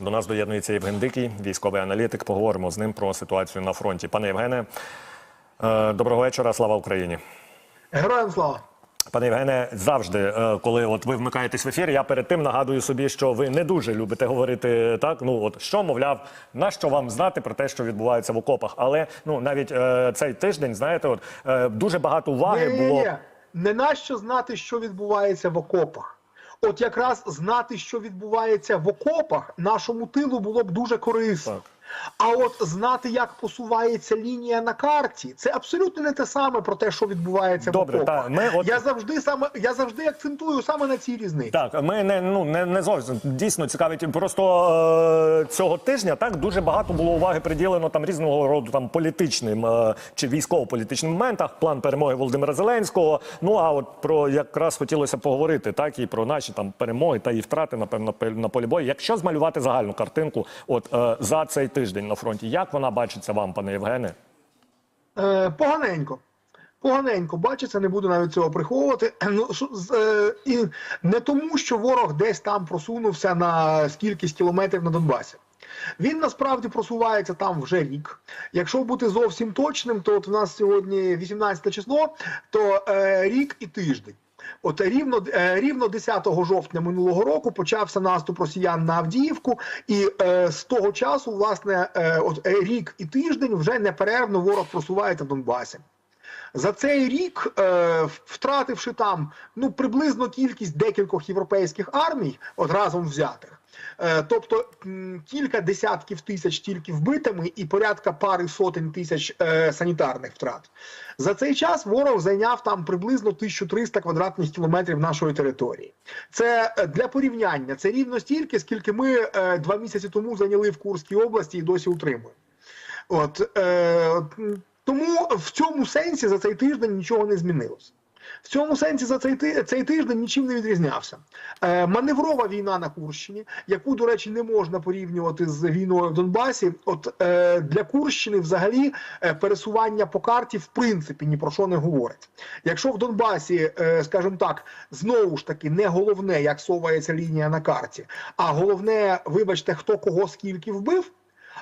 До нас доєднується Євген Дикий, військовий аналітик. Поговоримо з ним про ситуацію на фронті. Пане Євгене, е, доброго вечора. Слава Україні. Героям слава. Пане Євгене, завжди, е, коли от ви вмикаєтесь в ефір, я перед тим нагадую собі, що ви не дуже любите говорити так. Ну от що мовляв, на що вам знати про те, що відбувається в окопах. Але ну навіть е, цей тиждень, знаєте, от е, дуже багато уваги ні, було. ні. Не нащо знати, що відбувається в окопах. От якраз знати, що відбувається в окопах, нашому тилу було б дуже корисно. Так. А от знати, як посувається лінія на карті, це абсолютно не те саме про те, що відбувається Добре, в окопах. та, ми от- Я завжди саме я завжди акцентую саме на цій різниці. Так, ми не ну не, не зовсім дійсно цікавить. Просто е, цього тижня так дуже багато було уваги приділено там різного роду там політичним е, чи військово-політичним моментах. План перемоги Володимира Зеленського. Ну а от про якраз хотілося поговорити, так і про наші там перемоги та і втрати напевно на, на полі бою. Якщо змалювати загальну картинку, от е, за цей тиждень на фронті, як вона бачиться вам, пане Євгене? Е, поганенько. Поганенько бачиться, не буду навіть цього приховувати. Ну е, і не тому, що ворог десь там просунувся на скількись кілометрів на Донбасі. Він насправді просувається там вже рік. Якщо бути зовсім точним, то от у нас сьогодні 18 число, то е, рік і тиждень. От рівно е, рівно 10 жовтня минулого року почався наступ росіян на Авдіївку, і е, з того часу, власне, е, от е, рік і тиждень вже неперервно ворог просувається в Донбасі. За цей рік, е, втративши там ну приблизно кількість декількох європейських армій, от разом взятих, тобто кілька десятків тисяч тільки вбитими і порядка пари сотень тисяч е, санітарних втрат. За цей час ворог зайняв там приблизно 1300 квадратних кілометрів нашої території. Це е, для порівняння. Це рівно стільки, скільки ми е, два місяці тому зайняли в Курській області і досі утримуємо. От, е, тому в цьому сенсі за цей тиждень нічого не змінилося. В цьому сенсі за цей цей тиждень нічим не відрізнявся. Е, маневрова війна на Курщині, яку, до речі, не можна порівнювати з війною в Донбасі. От е, для Курщини взагалі е, пересування по карті в принципі ні про що не говорить. Якщо в Донбасі, е, скажімо так, знову ж таки не головне, як совається лінія на карті, а головне, вибачте, хто кого скільки вбив.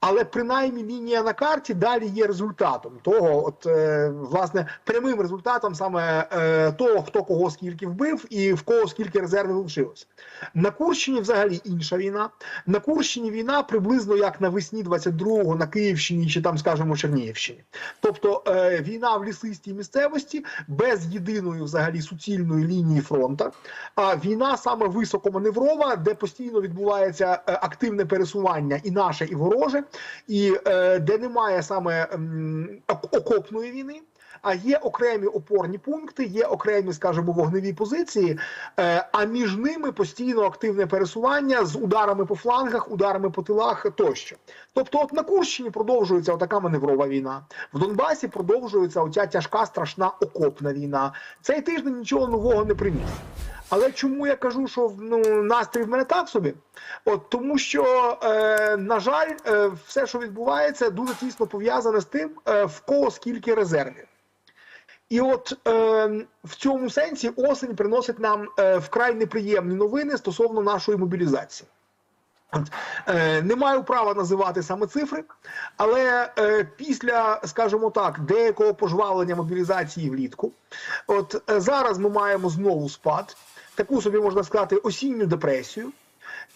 Але принаймні лінія на карті далі є результатом того, от е, власне прямим результатом саме е, того, хто кого скільки вбив і в кого скільки резервів лишилося. На Курщині взагалі інша війна. На Курщині війна приблизно як навесні 22-го на Київщині чи там, скажімо, Чернігівщині. Тобто е, війна в лісистій місцевості без єдиної взагалі суцільної лінії фронту. А війна саме високоманеврова, де постійно відбувається е, активне пересування і наше, і вороже, і е, де немає саме м, окопної війни. А є окремі опорні пункти, є окремі, скажімо, вогневі позиції, е, а між ними постійно активне пересування з ударами по флангах, ударами по тилах тощо. Тобто, от на Курщині продовжується отака маневрова війна. В Донбасі продовжується оця тяжка, страшна окопна війна. Цей тиждень нічого нового не приніс. Але чому я кажу, що ну, настрій в мене так собі? От тому, що е, на жаль, е, все, що відбувається, дуже тісно пов'язане з тим, е, в кого скільки резервів. І от е, в цьому сенсі осень приносить нам е, вкрай неприємні новини стосовно нашої мобілізації. Е, не маю права називати саме цифри, але е, після, скажімо так, деякого пожвавлення мобілізації влітку, от е, зараз ми маємо знову спад, таку собі можна сказати осінню депресію.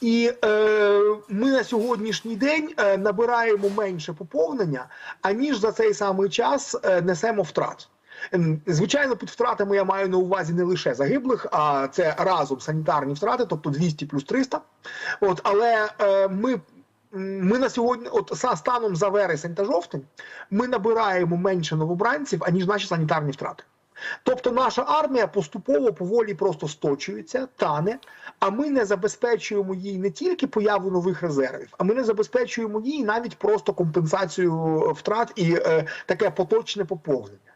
І е, ми на сьогоднішній день е, набираємо менше поповнення, аніж за цей самий час е, несемо втрат. Звичайно, під втратами я маю на увазі не лише загиблих, а це разом санітарні втрати, тобто 200 плюс 300. От, але е, ми. Ми на сьогодні, от станом за вересень та жовтень, ми набираємо менше новобранців, аніж наші санітарні втрати. Тобто наша армія поступово поволі просто сточується, тане, а ми не забезпечуємо їй не тільки появу нових резервів, а ми не забезпечуємо їй навіть просто компенсацію втрат і е, таке поточне поповнення.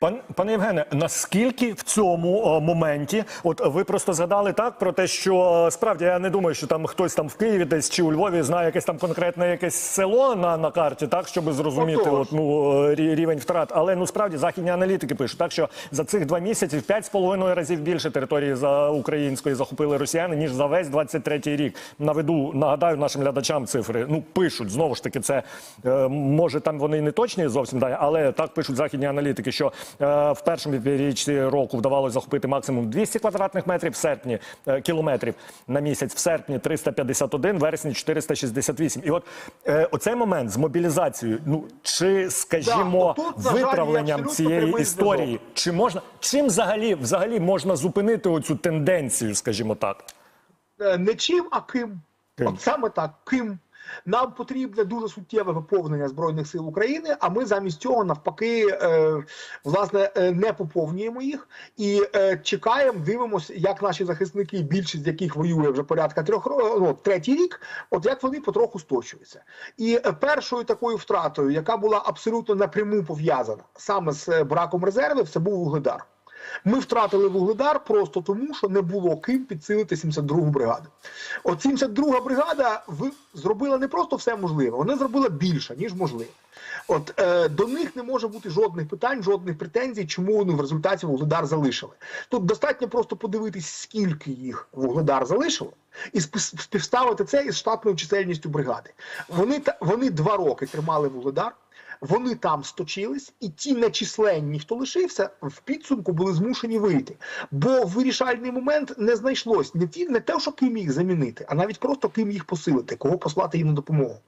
Пан пане Євгене, наскільки в цьому о, моменті, от ви просто згадали так про те, що е, справді я не думаю, що там хтось там в Києві десь чи у Львові знає якесь там конкретне якесь село на, на карті, так щоб зрозуміти от, ну, е, рі- рівень втрат. Але ну справді західні аналітики пишуть, так що за цих два місяці в п'ять з половиною разів більше території за української захопили росіяни ніж за весь 23-й рік. Наведу нагадаю нашим глядачам цифри. Ну пишуть знову ж таки, це е, може там вони не точні зовсім да, але так пишуть західні аналітики, що е, в першому півріччі року вдавалося захопити максимум 200 квадратних метрів в серпні е, кілометрів на місяць, в серпні 351, в вересні 468. І от е, оцей момент з мобілізацією, ну чи скажімо, Да, на жаль, виправленням цієї історії, зв'язок. чи можна чим взагалі взагалі можна зупинити оцю тенденцію, скажімо так? Е, не чим, а ким. Ким? От саме так, ким. Нам потрібне дуже суттєве поповнення збройних сил України. А ми замість цього навпаки, е, власне, е, не поповнюємо їх і е, чекаємо, дивимося, як наші захисники, більшість з яких воює вже порядка трьох ну, третій рік. От як вони потроху сточуються. І першою такою втратою, яка була абсолютно напряму пов'язана саме з браком резервів, це був вугледар. Ми втратили вугледар просто тому, що не було ким підсилити 72-гу бригаду. От 72-га бригада зробила не просто все можливе, вона зробила більше, ніж можливе. От е, до них не може бути жодних питань, жодних претензій, чому вони в результаті вугледар залишили. Тут достатньо просто подивитись, скільки їх вугледар залишило, і співставити це із штатною чисельністю бригади. Вони вони два роки тримали вугледар. Вони там сточились, і ті нечисленні, хто лишився, в підсумку були змушені вийти. Бо вирішальний момент не знайшлось не ті, не те, що ким їх замінити, а навіть просто ким їх посилити, кого послати їм на допомогу.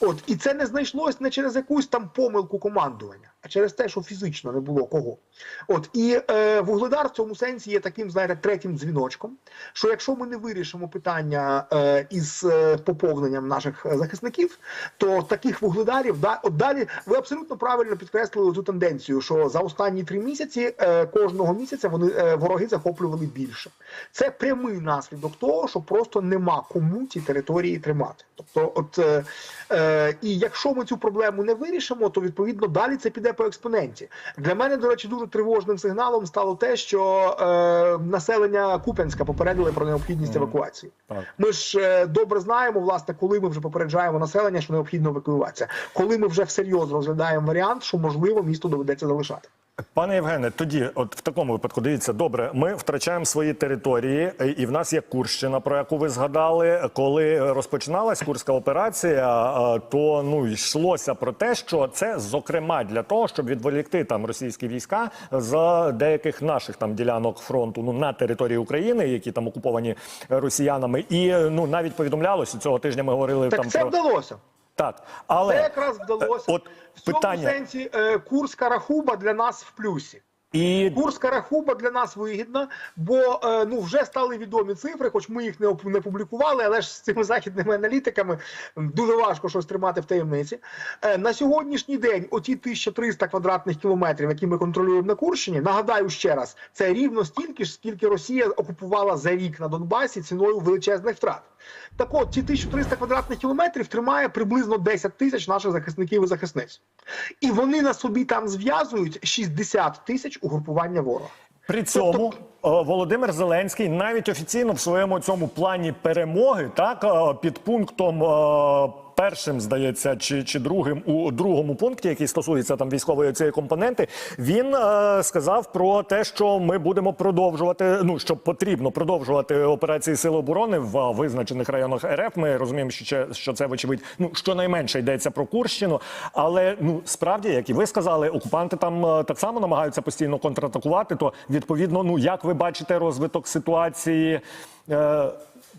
От і це не знайшлось не через якусь там помилку командування, а через те, що фізично не було кого. От і е, вугледар в цьому сенсі є таким, знаєте, третім дзвіночком. Що якщо ми не вирішимо питання е, із е, поповненням наших е, захисників, то таких вугледарів да от далі ви абсолютно правильно підкреслили цю тенденцію, що за останні три місяці е, кожного місяця вони е, вороги захоплювали більше. Це прямий наслідок того, що просто нема кому ті території тримати. Тобто, от е, е, і якщо ми цю проблему не вирішимо, то відповідно далі це піде по експоненті. Для мене, до речі, дуже тривожним сигналом стало те, що е, населення Куп'янська попередили про необхідність евакуації. Ми ж е, добре знаємо, власне, коли ми вже попереджаємо населення, що необхідно евакуюватися, коли ми вже всерйоз розглядаємо варіант, що можливо місто доведеться залишати. Пане Євгене, тоді, от в такому випадку, дивіться, добре, ми втрачаємо свої території, е, і в нас є Курщина, про яку ви згадали. Коли розпочиналась курська операція, е, то ну йшлося про те, що це зокрема для того, щоб відволікти там російські війська з деяких наших там ділянок фронту, ну на території України, які там окуповані росіянами, і е, ну навіть повідомлялося цього тижня. Ми говорили Так там це про вдалося. Так, але Це якраз вдалося. От в цьому питання. сенсі е, Курська рахуба для нас в плюсі. і Курська рахуба для нас вигідна, бо е, ну вже стали відомі цифри, хоч ми їх не, не публікували, але ж з цими західними аналітиками дуже важко щось тримати в таємниці. Е, на сьогоднішній день оті 1300 квадратних кілометрів, які ми контролюємо на Курщині, нагадаю ще раз, це рівно стільки ж, скільки Росія окупувала за рік на Донбасі ціною величезних втрат. Так от, ці 1300 квадратних кілометрів тримає приблизно 10 тисяч наших захисників і захисниць. І вони на собі там зв'язують 60 тисяч угрупування ворога. При цьому е, Володимир Зеленський навіть офіційно в своєму цьому плані перемоги, так е, під пунктом е, першим, здається, чи, чи другим у другому пункті, який стосується там військової цієї компоненти, він е, сказав про те, що ми будемо продовжувати. Ну що потрібно продовжувати операції Сил оборони в визначених районах РФ. Ми розуміємо, що що це вочевидь, ну щонайменше йдеться про Курщину. Але ну справді, як і ви сказали, окупанти там е, так само намагаються постійно контратакувати. То відповідно, ну як ви бачите розвиток ситуації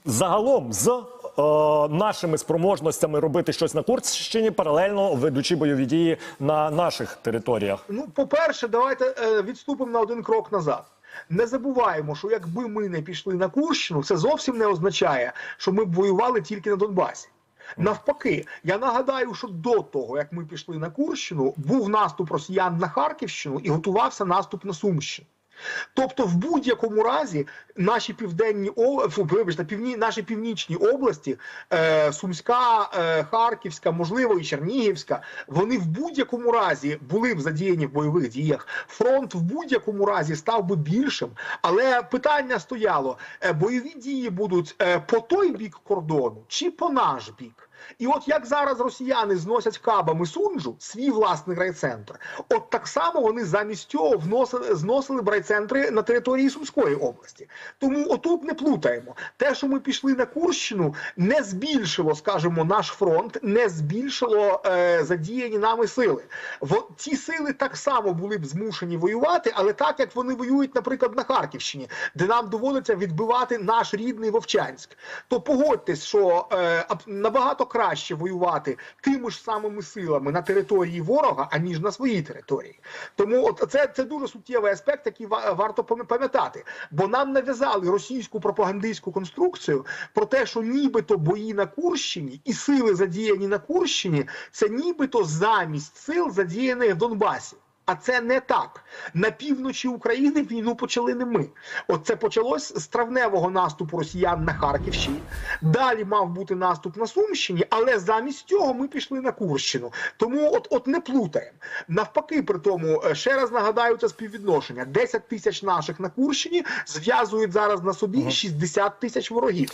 загалом з е, нашими спроможностями робити щось на Курщині, паралельно ведучи бойові дії на наших територіях. Ну, по-перше, давайте е, відступимо на один крок назад. Не забуваємо, що якби ми не пішли на Курщину, це зовсім не означає, що ми б воювали тільки на Донбасі. Навпаки, я нагадаю, що до того, як ми пішли на Курщину, був наступ росіян на Харківщину і готувався наступ на Сумщину. Тобто, в будь-якому разі наші південні вибачте, півні, наші північні області, е, Сумська, е, Харківська, можливо, і Чернігівська, вони в будь-якому разі були б задіяні в бойових діях. Фронт в будь-якому разі став би більшим. Але питання стояло: е, бойові дії будуть е, по той бік кордону чи по наш бік. І от як зараз росіяни зносять кабами Сунджу, свій власний райцентр, от так само вони замість цього вносили, зносили б райцентри на території Сумської області. Тому отут не плутаємо. Те, що ми пішли на Курщину, не збільшило, скажімо, наш фронт, не збільшило е, задіяні нами сили. В ці сили так само були б змушені воювати, але так як вони воюють, наприклад, на Харківщині, де нам доводиться відбивати наш рідний Вовчанськ, то погодьтесь, що е, набагато краще воювати тими ж самими силами на території ворога, аніж на своїй території. Тому от це, це дуже суттєвий аспект, який варто пам'ятати. Бо нам нав'язали російську пропагандистську конструкцію про те, що нібито бої на Курщині і сили задіяні на Курщині, це нібито замість сил задіяних в Донбасі. А це не так. На півночі України війну почали не ми. От це почалось з травневого наступу росіян на Харківщині. Далі мав бути наступ на Сумщині, але замість цього ми пішли на Курщину. Тому от, от не плутаємо. Навпаки, при тому, е, ще раз нагадаю це співвідношення: 10 тисяч наших на Курщині зв'язують зараз на собі 60 тисяч ворогів.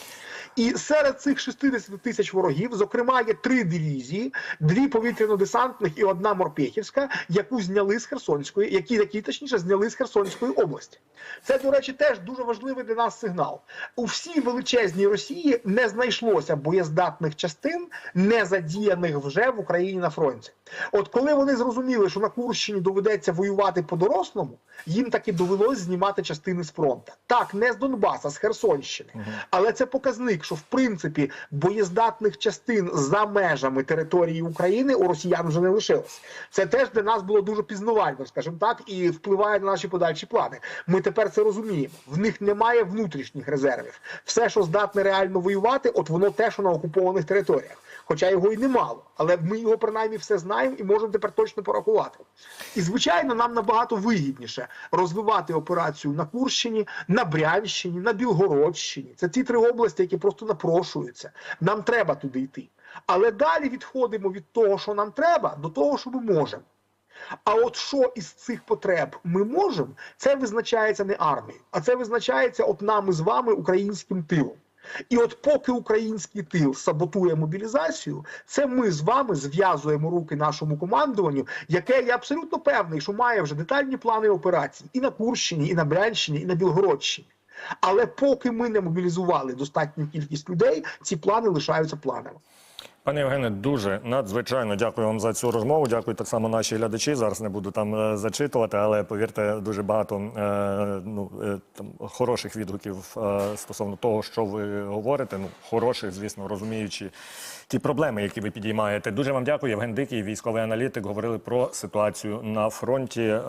І серед цих 60 тисяч ворогів, зокрема, є три дивізії: дві повітряно-десантних і одна морпехівська, яку зняли з Херсонської, які, які точніше зняли з Херсонської області. Це, до речі, теж дуже важливий для нас сигнал. У всій величезній Росії не знайшлося боєздатних частин, не задіяних вже в Україні на фронті. От коли вони зрозуміли, що на Курщині доведеться воювати по-дорослому, їм таки довелось знімати частини з фронту. Так, не з Донбаса, з Херсонщини. Але це показник, що в принципі боєздатних частин за межами території України у росіян вже не лишилось. Це теж для нас було дуже пізнавально, скажімо так, і впливає на наші подальші плани. Ми тепер це розуміємо. В них немає внутрішніх резервів. Все, що здатне реально воювати, от воно те, що на окупованих територіях. Хоча його і немало, але ми його принаймні все знаємо і можемо тепер точно порахувати. І звичайно, нам набагато вигідніше розвивати операцію на Курщині, на Брянщині, на Білгородщині. Це ті три області, які просто напрошуються. Нам треба туди йти. Але далі відходимо від того, що нам треба, до того, що ми можемо. А от що із цих потреб ми можемо, це визначається не армією, а це визначається от нами з вами українським тилом. І от поки український тил саботує мобілізацію, це ми з вами зв'язуємо руки нашому командуванню, яке я абсолютно певний, що має вже детальні плани операцій і на Курщині, і на Брянщині, і на Білгородщині. Але поки ми не мобілізували достатню кількість людей, ці плани лишаються планами. Пане Євгене, дуже надзвичайно дякую вам за цю розмову. Дякую так само наші глядачі. Зараз не буду там е, зачитувати, але повірте, дуже багато е, ну, е, там, хороших відгуків стосовно того, що ви говорите. Ну, хороших, звісно, розуміючи ті проблеми, які ви підіймаєте. Дуже вам дякую. Євген Дикий, військовий аналітик, говорили про ситуацію на фронті.